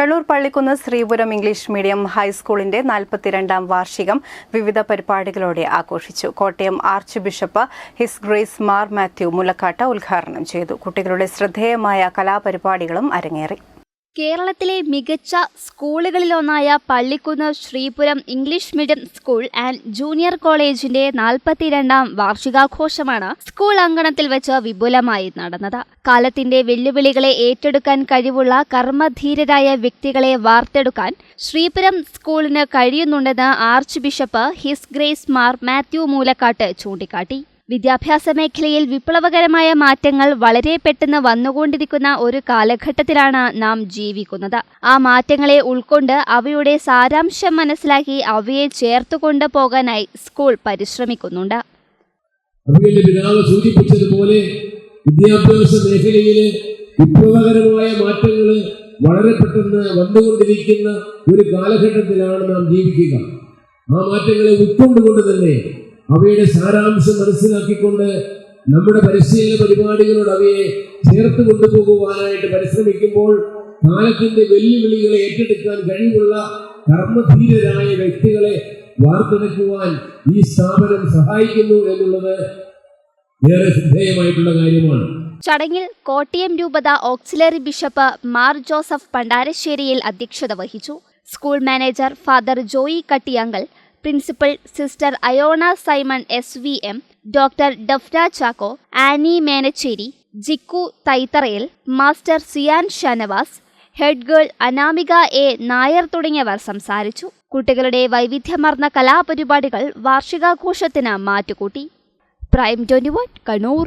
Kannur Pallikkunnu Sreepuram English medium ഹൈസ്കൂളിന്റെ നാൽപ്പത്തിരണ്ടാം വാർഷികം വിവിധ പരിപാടികളോടെ ആഘോഷിച്ചു. Kottayam archbishop his grace Mar Mathew Moolakkattu ഉദ്ഘാടനം ചെയ്തു. കുട്ടികളുടെ ശ്രദ്ധേയമായ കലാപരിപാടികളും അരങ്ങേറി. കേരളത്തിലെ മികച്ച സ്കൂളുകളിലൊന്നായ Pallikunnu Sreepuram English medium school and junior കോളേജിന്റെ നാൽപ്പത്തിരണ്ടാം വാർഷികാഘോഷമാണ് സ്കൂൾ അങ്കണത്തിൽ വെച്ച് വിപുലമായി നടന്നത്. കാലത്തിന്റെ വെല്ലുവിളികളെ ഏറ്റെടുക്കാൻ കഴിവുള്ള കർമ്മധീരരായ വ്യക്തികളെ വാർത്തെടുക്കാൻ ശ്രീപുരം സ്കൂളിന് കഴിയുന്നുണ്ടെന്ന് archbishop his grace Mar Mathew Moolakkattu ചൂണ്ടിക്കാട്ടി. വിദ്യാഭ്യാസ മേഖലയിൽ വിപ്ലവകരമായ മാറ്റങ്ങൾ വളരെ പെട്ടെന്ന് വന്നുകൊണ്ടിരിക്കുന്ന ഒരു കാലഘട്ടത്തിലാണ് നാം ജീവിക്കുന്നത്. ആ മാറ്റങ്ങളെ ഉൾക്കൊണ്ട് അവയുടെ സാരാംശം മനസ്സിലാക്കി അവയെ ചേർത്തുകൊണ്ട് പോകാനായി സ്കൂൾ പരിശ്രമിക്കുന്നുണ്ട്. പിതാവ് സൂചിപ്പിച്ചതുപോലെ വിദ്യാഭ്യാസ മേഖലയിലെ വിപ്ലവകരമായ മാറ്റങ്ങൾ വളരെ പെട്ടെന്ന് വന്നുകൊണ്ടിരിക്കുന്ന ഒരു കാലഘട്ടത്തിലാണ് നാം ജീവിക്കുക. ആ മാറ്റങ്ങളെ ഉൾക്കൊണ്ടുകൊണ്ട് തന്നെ അവയുടെ സാരാംശം മനസ്സിലാക്കിക്കൊണ്ട് നമ്മുടെ പരിശീലന പരിപാടികളോട് അവയെ ചേർത്ത് കൊണ്ടുപോകുവാനായിട്ട് പരിശ്രമിക്കുമ്പോൾ കാലത്തിന്റെ വെല്ലുവിളികളെ ഏറ്റെടുക്കാൻ കഴിവുള്ള കർമ്മധീരരായ വ്യക്തികളെ വാർത്തെടുക്കുവാൻ ഈ സ്ഥാപനം സഹായിക്കുന്നു എന്നുള്ളത് ഏറെ ശ്രദ്ധേയമായിട്ടുള്ള കാര്യമാണ്. ചടങ്ങിൽ കോട്ടയം രൂപത ഓക്സിലറി ബിഷപ്പ് മാർ ജോസഫ് പണ്ടാരശ്ശേരിയിൽ അധ്യക്ഷത വഹിച്ചു. School manager father Joy Kattiyankal principal sister Ayona Simon S V M doctor Daphna Chacko Annie Menacherry Jikku Thaitharayil master Sian Shanavas head girl Anamika A Nair തുടങ്ങിയവർ സംസാരിച്ചു. കുട്ടികളുടെ വൈവിധ്യമാർന്ന കലാപരിപാടികൾ വാർഷികാഘോഷത്തിന് മാറ്റുകൂട്ടി. Prime twenty one Kannur.